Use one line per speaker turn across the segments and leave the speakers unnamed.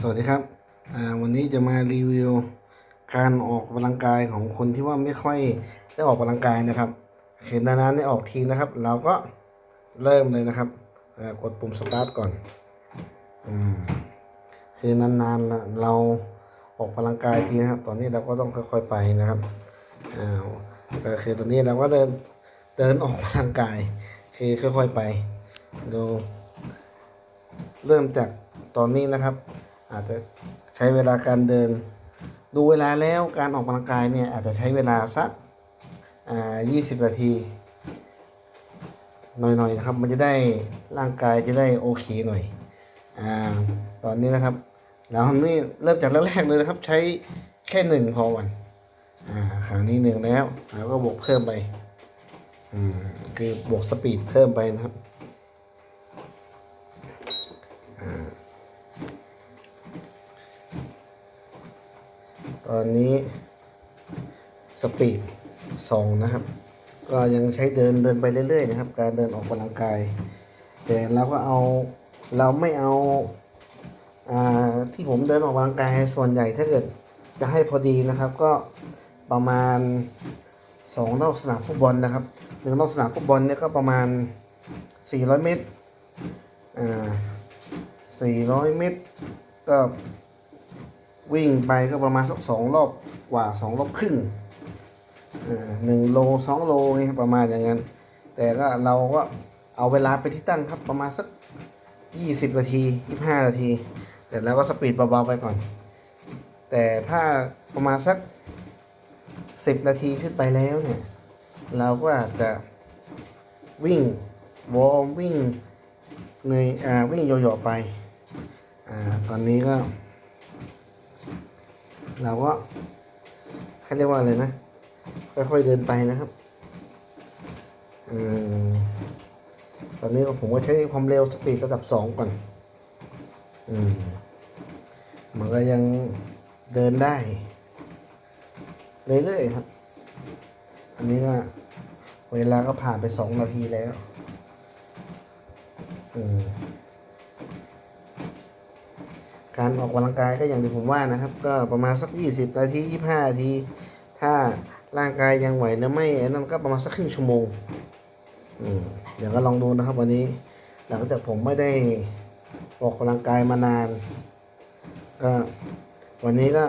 สวัสดีครับ วันนี้จะมารีวิวการออกกำลังกายของคนที่ว่าไม่ค่อยได้ออกกำลังกายนะครับเห็นนานๆได้ออกทีนะครับ เราก็เริ่มเลยนะครับกดปุ่มสตาร์ทก่อนอืมคือนานๆเราออกกำลังกายทีนะครับ ตอนนี้เราก็ต้องค่อยๆไปนะครับอ่าก็คือตอนนี้เราก็เดินเดินออกกำลังกายคือค่อยๆไป ดู เริ่มจาก ตอนนี้นะครับ อาจจะใช้เวลาการเดิน ดูเวลาแล้วการออกกำลังกายเนี่ยอาจจะใช้เวลาสักอ่า20นาทีหน่อยๆนะครับ มันจะได้ร่างกายจะได้โอเคหน่อยอ่าตอนนี้นะครับแล้วนี่เริ่มจากแรกๆเลยนะครับ ใช้แค่หนึ่งพอวันอ่าครั้งนี้หนึ่งแล้วแล้วก็บวกเพิ่มไปอืมคือบวกสปีดเพิ่มไปนะครับ อนนี้สปีดสองนะครับ ก็ยังใช้เดินเดินไปเรื่อยๆนะครับ การเดินออกกำลังกาย แต่เราก็เอาเราไม่เอาอ่าที่ผมเดินออกกำลังกายส่วนใหญ่ถ้าเกิดจะให้พอดีนะครับ ก็ประมาณสองรอบสนามฟุตบอลนะครับหนึ่งรอบสนามฟุตบอลเนี่ยก็ประมาณ 400 เมตรอ่า400 เมตร ก็ วิ่งไปก็ประมาณสักสองรอบกว่าสองรอบครึ่งหนึ่งโลสองโลนี่ประมาณอย่างนั้น แต่ก็เราก็เอาเวลาไปที่ตั้งครับประมาณสักยี่สิบนาทียี่ห้านาทีแต่แล้วก็สปีดเบาๆไปก่อน แต่ถ้าประมาณสักสิบนาทีขึ้นไปแล้วเนี่ย เราก็อาจจะวิ่งวอร์มวิ่งเงยอ่าวิ่งโยๆไปอ่าตอนนี้ก็ เราก็ให้เรียกว่าอะไรนะ ค่อยๆเดินไปนะครับอตอนนี้ผมก็ใช้ความเร็วสปีดระดับสองก่อนอืมมันก็ยังเดินได้ เรื่อยๆครับ อันนี้ก็เวลาก็ผ่านไปสองนาทีแล้ว อืม การออกกำลังกายก็อย่างที่ผมว่านะครับ ก็ประมาณสักยี่สิบนาทียี่ห้านาที ถ้าร่างกายยังไหวนะไม่นั่นก็ประมาณสักครึ่งชั่วโมงอืมเดี๋ยวก็ลองดูนะครับวันนี้ หลังจากผมไม่ได้ออกกำลังกายมานาน ก็วันนี้ก็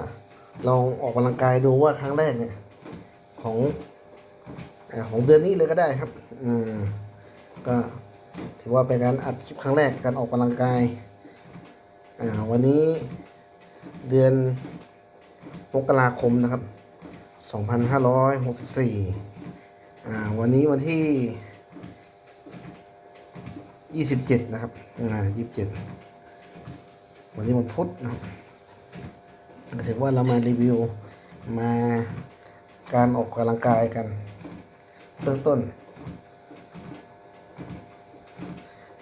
ลองออกกำลังกายดูว่าครั้งแรกเนี่ย ของของเดือนนี้เลยก็ได้ครับ อืมก็ถือว่าเป็นการอัดคลิปครั้งแรกการออกกำลังกาย วันนี้เดือนมกราคมนะครับ 2564อ่าวันนี้วันที่ 27 นะครับอ่า27 วันนี้วันพุธนะครับถือว่าเรามารีวิวมาการออกกำลังกายกันเบื้องต้น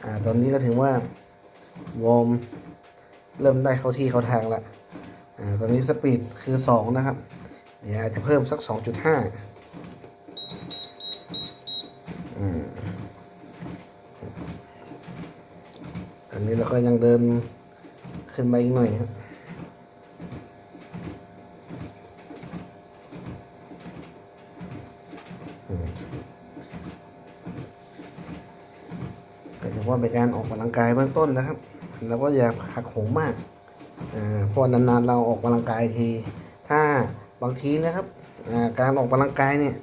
อ่าตอนนี้ก็ถือว่าวอร์ม เริ่มได้เข้าที่เข้าทางละอ่าตอนนี้สปีดคือสองนะครับ เดี๋ยวจะเพิ่มสักสองจุดห้าอันนี้เราก็ยังเดินขึ้นไปอีกหน่อยครับก็ถือว่าเป็นการออกกำลังกายเบื้องต้นนะครับ แล้วก็อย่าหักโหมมากอ่าเพราะนานๆเราออกกำลังกายที ถ้าบางทีนะครับอ่าการออกกำลังกายเนี่ย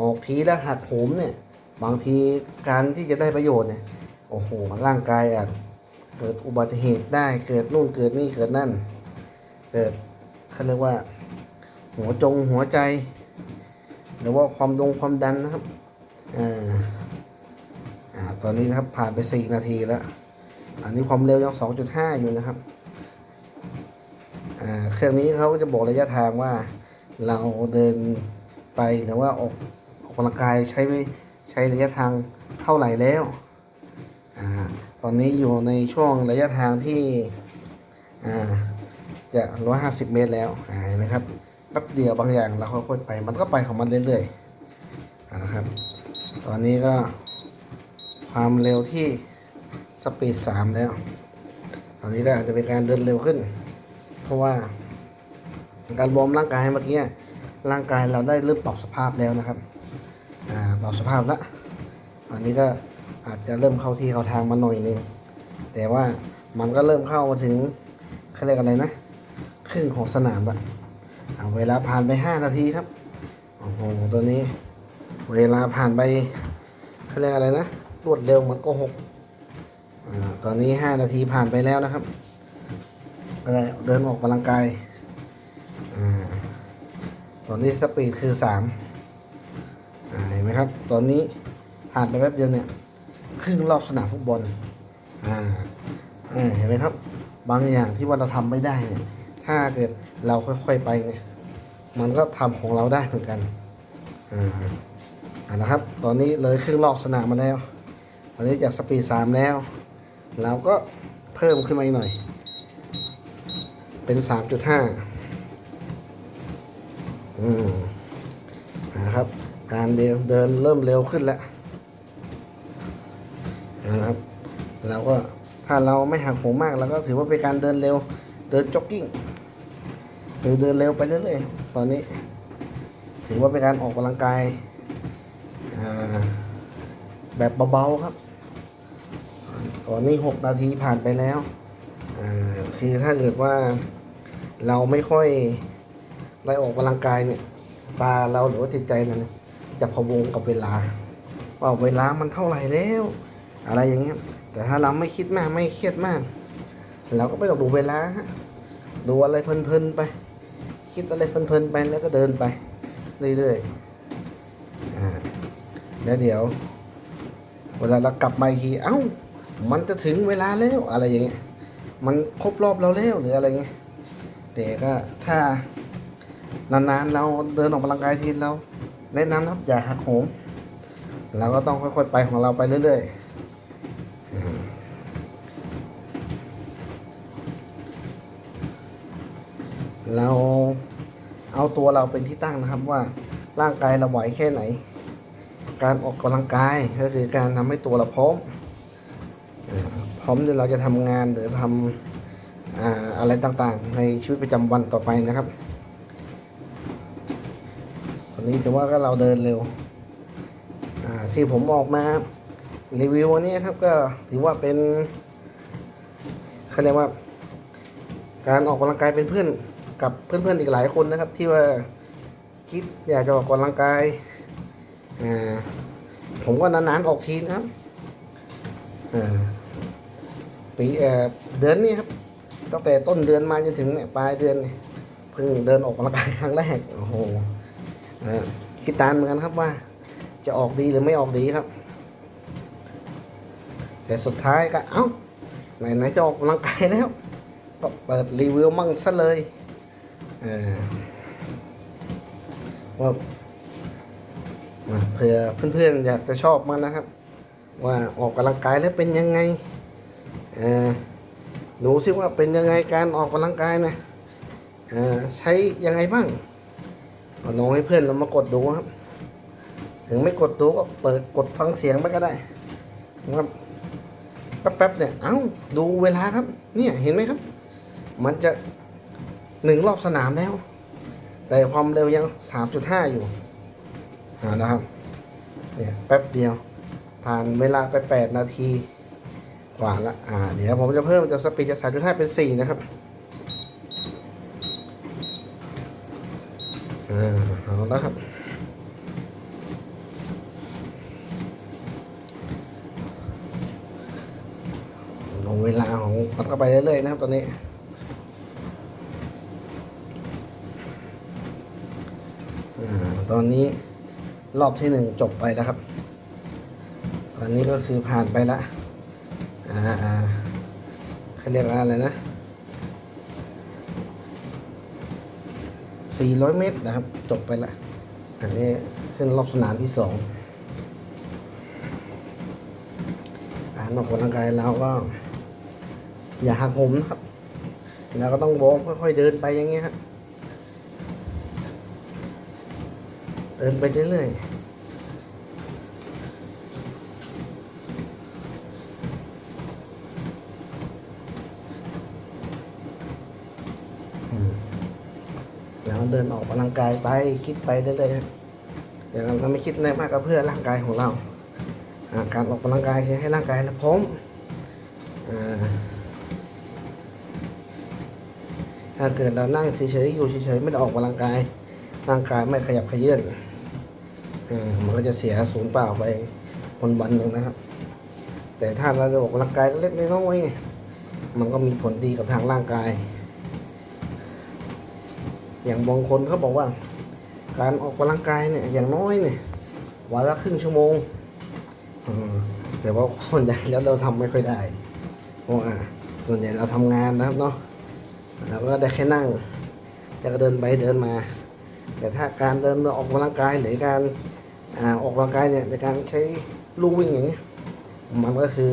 ออกทีแล้วหักโหมเนี่ยบางทีการที่จะได้ประโยชน์เนี่ยโอ้โหร่างกายอาจเกิดอุบัติเหตุได้เกิดนู่นเกิดนี่เกิดนั่น เกิดเขาเรียกว่า หัวจงหัวใจ หรือว่าความดงความดันนะครับอ่าอ่าตอนนี้นะครับผ่านไปสี่นาทีแล้ว อันนี้ความเร็วยัง 2.5 อยู่นะครับเครื่องนี้เขาก็จะบอกระยะทางว่าเราเดินไปหรือว่าออกออกกำลังกายใช้ใช้ระยะทางเท่าไหร่แล้วอตอนนี้อยู่ในช่วงระยะทางที่อ่าจะ150เมตรแล้วเห็นไหมครับแป๊บเดียวบางอย่างเราค่อยๆไป มันก็ไปของมันเรื่อยๆอนะครับ ตอนนี้ก็ความเร็วที่ สปีดสามแล้วตอนนี้ก็อาจจะเป็นการเดินเร็วขึ้น เพราะว่าการวอร์มร่างกายเมื่อกี้ร่างกายเราได้เริ่มปรับสภาพแล้วนะครับอ่าปรับสภาพแล้วอันนี้ก็อาจจะเริ่มเข้าที่เข้าทางมาหน่อยนึงแต่ว่ามันก็เริ่มเข้ามาถึงเขาเรียกอะไรนะครึ่งของสนามละเวลาผ่านไปห้านาทีครับโอ้โหตัวนี้ เวลาผ่านไปเขาเรียกอะไรนะรวดเร็วเหมันก็หก ตอนนี้ห้านาทีผ่านไปแล้วนะครับเดินออกกำลังกายอตอนนี้สปีดคือสามเห็นไหมครับ ตอนนี้ผ่านไปแป๊บเดียวเนี่ยครึ่งรอบสนามฟุตบอลเห็นไหมครับ บางอย่างที่ว่าเราทำไม่ได้เนี่ยถ้าเกิดเราค่อยๆไปเนี่ยมันก็ทำของเราได้เหมือนกันอ่านะครับ ตอนนี้เลยครึ่งรอบสนามมาแล้ว ตอนนี้จากสปีดสามแล้ว เราก็เพิ่มขึ้นมาอีกหน่อย เป็นสามจุดห้าอืมนะครับ การเดินเดินเริ่มเร็วขึ้นแล้วนะครับเราก็ถ้าเราไม่หักโหมมากเราก็ถือว่าเป็นการเดินเร็ว เดินจ็อกกิ้งหรือเดินเร็วไปเรื่อยๆตอนนี้ ถือว่าเป็นการออกกำลังกายแบบเบาๆครับ อนนี้หกนาทีผ่านไปแล้ว อ่า คือถ้าเกิดว่าเราไม่ค่อยได้ออกกำลังกายเนี่ยตาเราหรือว่าจิตใจเราเนี่ยจะพะวงกับเวลา ว่าเวลามันเท่าไหร่แล้ว อะไรอย่างเงี้ย แต่ถ้าเราไม่คิดมากไม่เครียดมาก เราก็ไม่ต้องดูเวลาดูอะไรเพลินๆไป คิดอะไรเพลินๆไปแล้วก็เดินไป เรื่อยๆ อ่าแล้วเดี๋ยว เวลาเรากลับมาอีกทีเอ้า มันจะถึงเวลาแล้วอะไรอย่างเงี้ยมันครบรอบเราแล้วหรืออะไรเงี้ยแต่ก็ถ้านานๆเราเดินออกกำลังกายทีเราแนะนำนะครับอย่าหักโหมเราก็ต้องค่อยๆไปของเราไปเรื่อยๆเราเอาตัวเราเป็นที่ตั้งนะครับว่าร่างกายเราไหวแค่ไหน การออกกำลังกายก็คือการทำให้ตัวเราพร้อม พร้อมที่เราจะทำงานหรือทำอ่าอะไรต่างๆ ในชีวิตประจำวันต่อไปนะครับ ตอนนี้ถือว่าก็เราเดินเร็วที่ผมออกมารีวิววันนี้ครับก็ถือว่าเป็นเขาเรียกว่า การออกกำลังกายเป็นเพื่อนกับเพื่อนๆอีกหลายคนนะครับ ที่ว่าคิดอยากจะออกกำลังกายผมก็นานๆออกทีนะครับ ปีเอ่อเดือนนี้ครับตั้งแต่ต้นเดือนมาจนถึงปลายเดือนเพิ่งเดินออกกำลังกายครั้งแรกโอ้โหอ่าคิดตานเหมือนกันครับว่า จะออกดีหรือไม่ออกดีครับ แต่สุดท้ายก็เอ้าไหนๆจะออกกำลังกายแล้วก็เปิดรีวิวมั่งซะเลยเออว่าเผื่อเพื่อนๆอยากจะชอบมันนะครับ ว่าออกกำลังกายแล้วเป็นยังไง ดูซิว่าเป็นยังไงการออกกำลังกายนะเออใช้ยังไงบ้างเอาน้องให้เพื่อนเรามากดดูครับ ถึงไม่กดดูก็เปิดกดฟังเสียงไปก็ได้นะครับแป๊บๆเนี่ยเอ้าดูเวลาครับ เนี่ยเห็นไหมครับ มันจะหนึ่งรอบสนามแล้ว แต่ความเร็วยังสามจุดห้าอยู่นะครับเนี่ยแป๊บเดียว ผ่านเวลาไปแปดนาที กว่าละอ่าเดี๋ยวผมจะเพิ่มจากสปีดจากสามจุดห้าเป็นสี่นะครับอ่าเอาแล้วครับลงเวลาของมันก็ไปเรื่อยๆนะครับตอนนี้อ่าตอนนี้รอบที่หนึ่งจบไปแล้วครับ ตอนนี้ก็คือผ่านไปและ อ่าอ่าเขาเรียกว่าอะไรนะ400เมตรนะครับ จบไปละ อันนี้ขึ้นรอบสนามที่สองการออกกำลังกายเราก็ อย่าหักโหมนะครับเราก็ต้องวอร์มค่อยๆเดินไปอย่างเงี้ยครับเดินไปเรื่อยๆ เดินออ กกำลังกายไปคิดไปเรื่อยๆครับเดี๋ยวเราไม่คิดอะไรมากก็เพื่อร่างกายของเรา การออกกำลังกายคือให้ร่างกายเราพร้อมถ้าเกิดเรานั่งเฉยๆอยู่เฉยๆไม่ได้ออกกำลังกาย ร่างกายไม่ขยับขยื่นมันก็จะเสียศูนย์เปล่าไปวันวันๆหนึ่งนะครับ แต่ถ้าเราออกกำลังกายเล็กๆน้อยๆมันก็มีผลดีกับทางร่างกาย อย่างบางคนเขาบอกว่า การออกกำลังกายเนี่ยอย่างน้อยเนี่ยวันละครึ่งชั่วโมงอแต่ว่าส่วนใหญ่แล้วเราทำไม่ค่อยได้เพราะว่าส่วนใหญ่เราทำงานนะครับเนาะเราก็ได้แค่นั่งแล้วก็เดินไปเดินมา แต่ถ้าการเดินออกกำลังกายหรือการอ่าออกกำลังกายเนี่ยในการใช้ลู่วิ่งอย่างเงี้ยมันก็คือ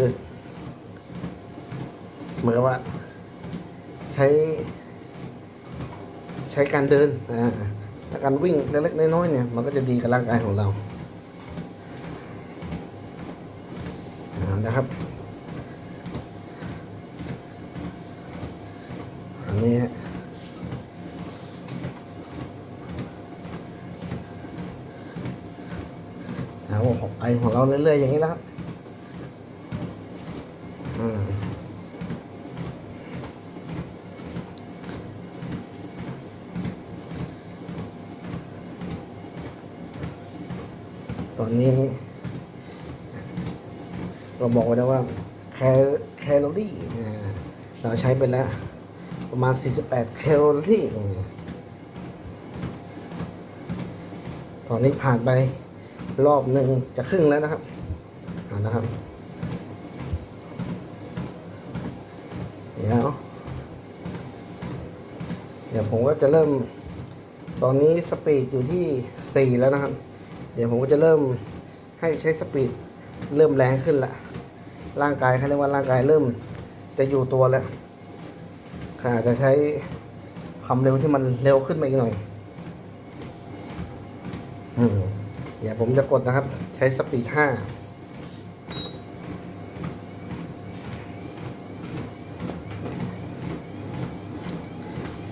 เหมือนกับว่า ใช้ ช้การเดินถ้าการวิ่งเล็กๆน้อยๆเนี่ยมันก็จะดีกับร่างกายของเรานะครับ อันนี้ฮะเอาของไอของเราเรื่อยๆอย่างนี้นะครับ อืม อนนี้ เราบอกไว้แล้วว่าแคลแคลอรี่เราใช้ไปแล้ว ประมาณ 48 แคลอรี่ตอนนี้ผ่านไปรอบหนึ่งจะครึ่งแล้วนะครับอ่านะครับเดี๋ยวเดี๋ยวผมก็จะเริ่ม ตอนนี้สปีดอยู่ที่ 4 แล้วนะครับ เดี๋ยวผมก็จะเริ่มให้ใช้สปีดเริ่มแรงขึ้นละร่างกายเขาเรียกว่าร่างกายเริ่มจะอยู่ตัวแล้วค่ะจะใช้ความเร็วที่มันเร็วขึ้นมาอีกหน่อยอืมเดี๋ยวผมจะกดนะครับ ใช้สปีดห้า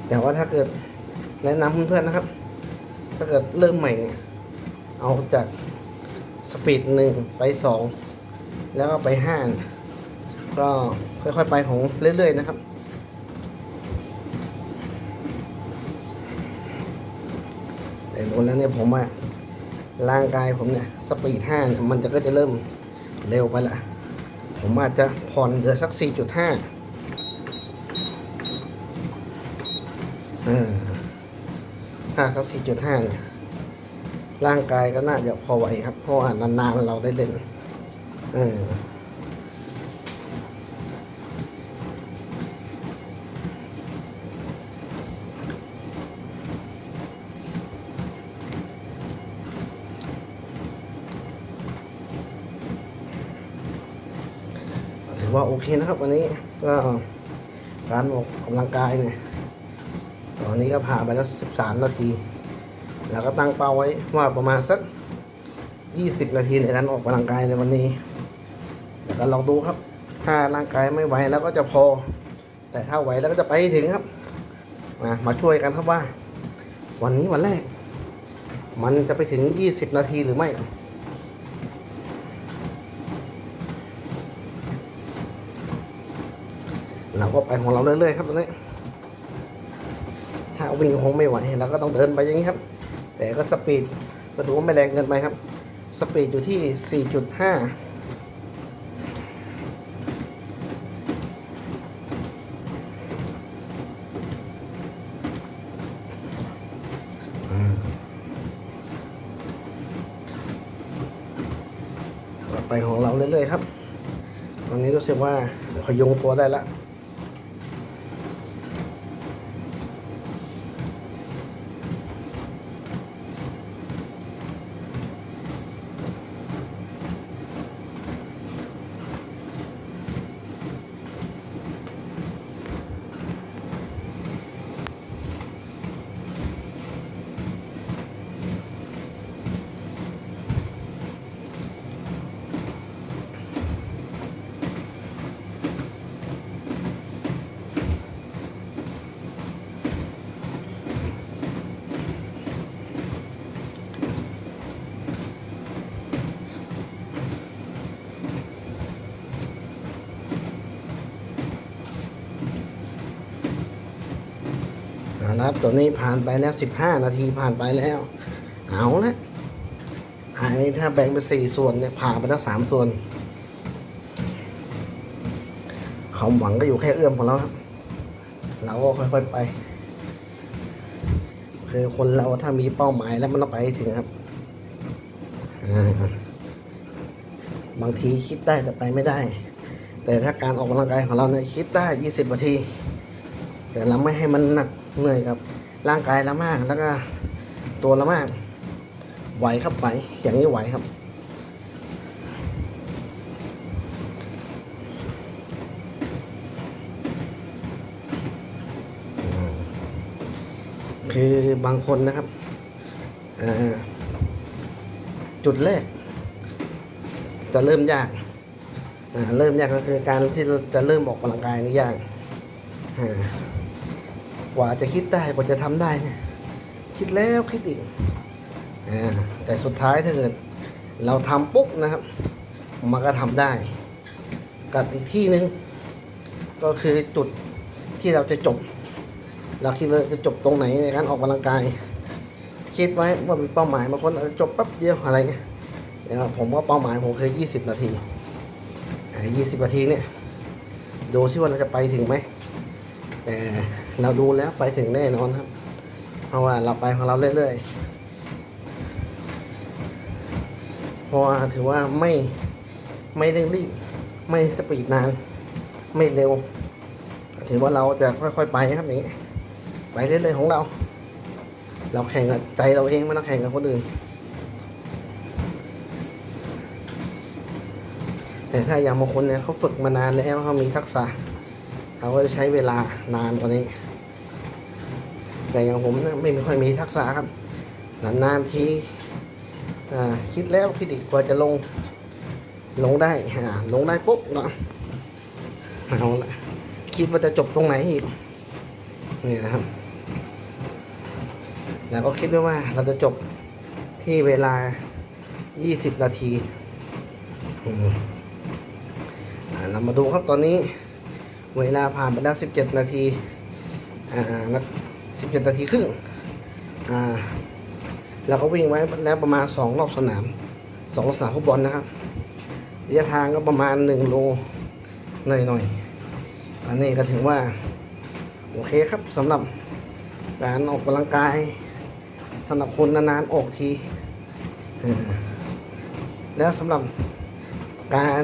แต่ว่าถ้าเกิดแนะนำเพื่อนๆนะครับ ถ้าเกิดเริ่มใหม่เนี่ย เอาจากสปีดหนึ่งไปสองแล้วก็ไปห้าก็ค่อยๆไปของเรื่อยๆนะครับแต่โดนแล้วเนี่ยผมอะร่างกายผมเนี่ยสปีดห้ามันจะก็จะเริ่มเร็วไปละผมอาจจะผ่อนเหลือสักสี่จุดห้าถ้าสักสี่จุดห้าเนี่ย ร่างกายก็น่าจะพอไหวครับเพราะว่านานๆเราได้เล่นเออถือว่าโอเคนะครับ วันนี้ก็การออกกำลังกายเนี่ยตอนนี้ก็ผ่านไปแล้วสิบสามนาที แล้วก็ตั้งเป้าไว้ว่าประมาณสักยี่สิบนาทีในการออกกำลังกายในวันนี้แล้วก็ลองดูครับ ถ้าร่างกายไม่ไหวแล้วก็จะพอ แต่ถ้าไหวแล้วก็จะไปถึงครับ มามาช่วยกันครับว่า วันนี้วันแรก มันจะไปถึงยี่สิบนาทีหรือไม่เราก็ไปของเราเรื่อยๆครับตอนนี้ ถ้าวิ่งคงไม่ไหวเราก็ต้องเดินไปอย่างนี้ครับ แต่ก็สปีดก็ดูว่าไม่แรงเกินไปครับ สปีดอยู่ที่ 4.5ไปของเราเรื่อยๆครับ ตอนนี้รู้สึกว่าพยุงตัวได้แล้ว ครับ ตัวนี้ผ่านไปแล้วสิบห้านาทีผ่านไปแล้ว เอาละอันนี้ถ้าแบ่งเป็นสี่ส่วนเนี่ยผ่าไปแล้วสามส่วนความหวังก็อยู่แค่เอื้อมของเราครับ เราก็ค่อยๆไป คือคนเราถ้ามีเป้าหมายแล้วมันต้องไปถึงครับ บางทีคิดได้แต่ไปไม่ได้ แต่ถ้าการออกกำลังกายของเราเนี่ยคิดได้ยี่สิบนาที แต่เราไม่ให้มันหนัก เหนื่อยกับ ร่างกายเรามากแล้วก็ตัวเรามาก ไหวครับไหวอย่างนี้ไหวครับคือบางคนนะครับจุดแรก จะเริ่มยากเริ่มยากก็คือการที่จะเริ่มออกกำลังกายนี่ยาก กว่าจะคิดได้กว่าจะทำได้เนี่ย คิดแล้วคิดอีกอ่าแต่สุดท้ายถ้าเกิดเราทำปุ๊บนะครับ มันก็ทำได้ กับอีกที่หนึ่งก็คือจุดที่เราจะจบ เราคิดว่าจะจบตรงไหนในการออกกำลังกาย คิดไว้ว่ามีเป้าหมายบางคนอาจจะจบแป๊บเดียวอะไรเงี้ยนะครับผมว่าเป้าหมายผมคือ 20 นาทีอ่า20 นาทีเนี่ย ดูที่ว่าเราจะไปถึงไหมแต่ เราดูแล้วไปถึงแน่นอนครับ เพราะว่าเราไปของเราเรื่อยๆเพราะว่าถือว่าไม่ไม่เร่งรีบไม่สปีดนาน ไม่เร็ว ถือว่าเราจะค่อยๆไปครับนี้ ไปเรื่อยๆของเรา เราแข่งกับใจเราเองไม่ต้องแข่งกับคนอื่นแต่ถ้าอย่างบางคนเนี่ยเขาฝึกมานานแล้วเขามีทักษะเขาก็จะใช้เวลานานกว่านี้ แต่อย่างผมนี่ยไม่ค่อยมีทักษะครับนานๆที่คิดแล้วคิดอีกกว่าจะลงลงได้ลงได้ปุ๊บเนาะเอาละคิดว่าจะจบตรงไหนอีกนี่นะครับแล้วก็คิดไว้ว่าเราจะจบที่เวลา 20 นาทีอืมเรามาดูครับตอนนี้ เวลาผ่านไปแล้ว 17 นาที อ่า 17นาทีครึ่งอ่าเราก็วิ่งไว้แล้วประมาณ2รอบสนาม2รอบสนามฟุตบอลนะครับระยะทางก็ประมาณ1โลหน่อยๆอันนี้ก็ถือว่า โอเคครับสำหรับการออกกำลังกายสำหรับคนนานๆออกทีแล้วสำหรับการ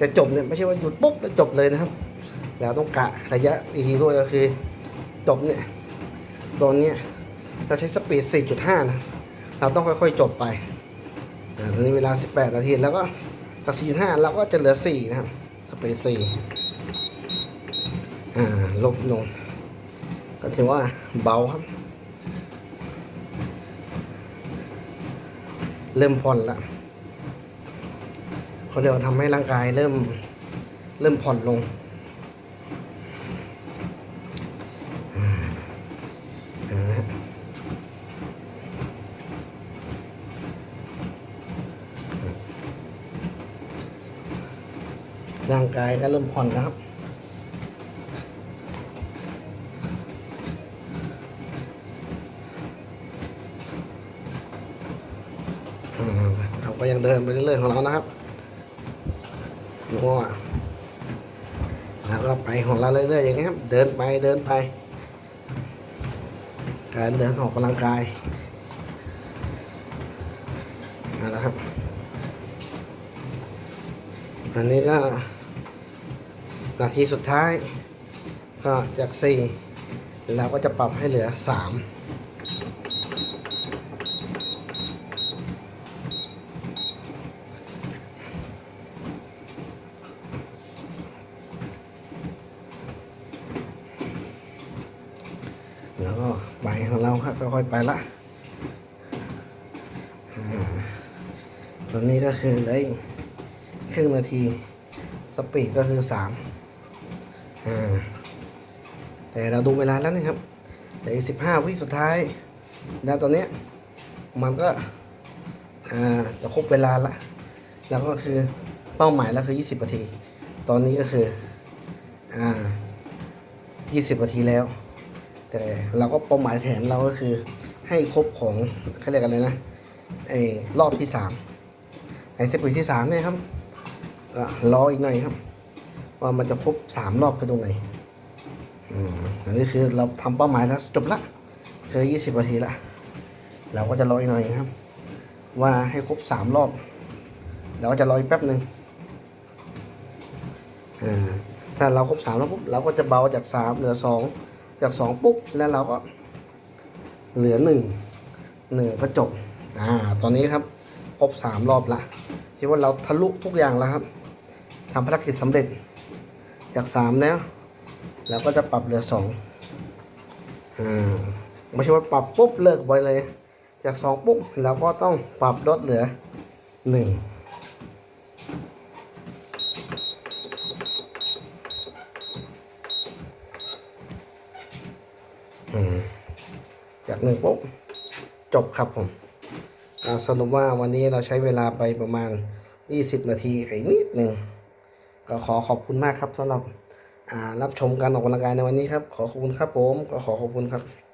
จะจบเนี่ยไม่ใช่ว่าหยุดปุ๊บแล้วจบเลยนะครับเราต้องกะระยะดีๆด้วยก็คือ จบเนี่ยตอนเนี้ยเราใช้สปีด 4.5 นะ เราต้องค่อยๆจบไปอ่าตอนนี้เวลา 18 นาที แล้วก็กับ4.5 เราก็จะเหลือ 4 นะครับ สปีด 4 อ่า ลบลง ก็ถือว่าเบาครับ เริ่มผ่อนละเขาเรียกว่าทำให้ร่างกายเริ่มเริ่มผ่อนลง ร่างกายก็เริ่มผ่อนนะครับ เราก็ยังเดินไปเรื่อยๆของเรานะครับนัวแล้วก็ไปของเราเรื่อยๆอย่างนี้ครับ เดินไปเดินไป การเดินออกกำลังกายเอาละครับ อันนี้ก็ นาทีสุดท้ายก็จากสี่เราก็จะปรับให้เหลือสามแล้วก็ไปของเราครับค่อยๆไปละตอนนี้ก็คือเหลยครึ่งนาที สปีดก็คือสาม แต่เราดูเวลาแล้วนะครับเหลือสิบห้าวิสุดท้าย แล้วตอนนี้มันก็จะครบเวลาละ แล้วก็คือเป้าหมายแล้วคือ 20นาที ตอนนี้ก็คืออ่า20นาทีแล้ว แต่เราก็เป้าหมายแถมเราก็คือให้ครบของเขาเรียกอะไรนะไอ้รอบที่สามไอ้สปีดที่สามเนี่ยครับรออีกหน่อยครับ ว่ามันจะครบสามรอบไปตรงไหน อืมอันนี้คือเราทำเป้าหมายแล้วจบละคือยี่สิบนาทีละเราก็จะรออีกหน่อยครับ ว่าให้ครบสามรอบเราก็จะรออีกแป๊บหนึ่งอ่าถ้าเราครบสามแล้วปุ๊บเราก็จะเบาจากสามเหลือสองจากสองปุ๊บแล้วเราก็ เหลือหนึ่งหนึ่งก็จบอ่าตอนนี้ครับครบสามรอบละคิดว่าเราทะลุทุกอย่างแล้วครับทำภารกิจสำเร็จจากสามแล้ว แล้วก็จะปรับเหลือสองอ่าไม่ใช่ว่าปรับปุ๊บเลิกไปเลย จากสองปุ๊บเราก็ต้องปรับลดเหลือหนึ่งจากหนึ่งปุ๊บจบครับผมสรุปว่าวันนี้เราใช้เวลาไปประมาณ 20 นาทีไอ้นิดหนึ่งก็ขอขอบคุณมากครับสำหรับ รับชมการออกกำลังกายในวันนี้ครับ ขอขอบคุณครับผม ก็ขอขอบคุณครับ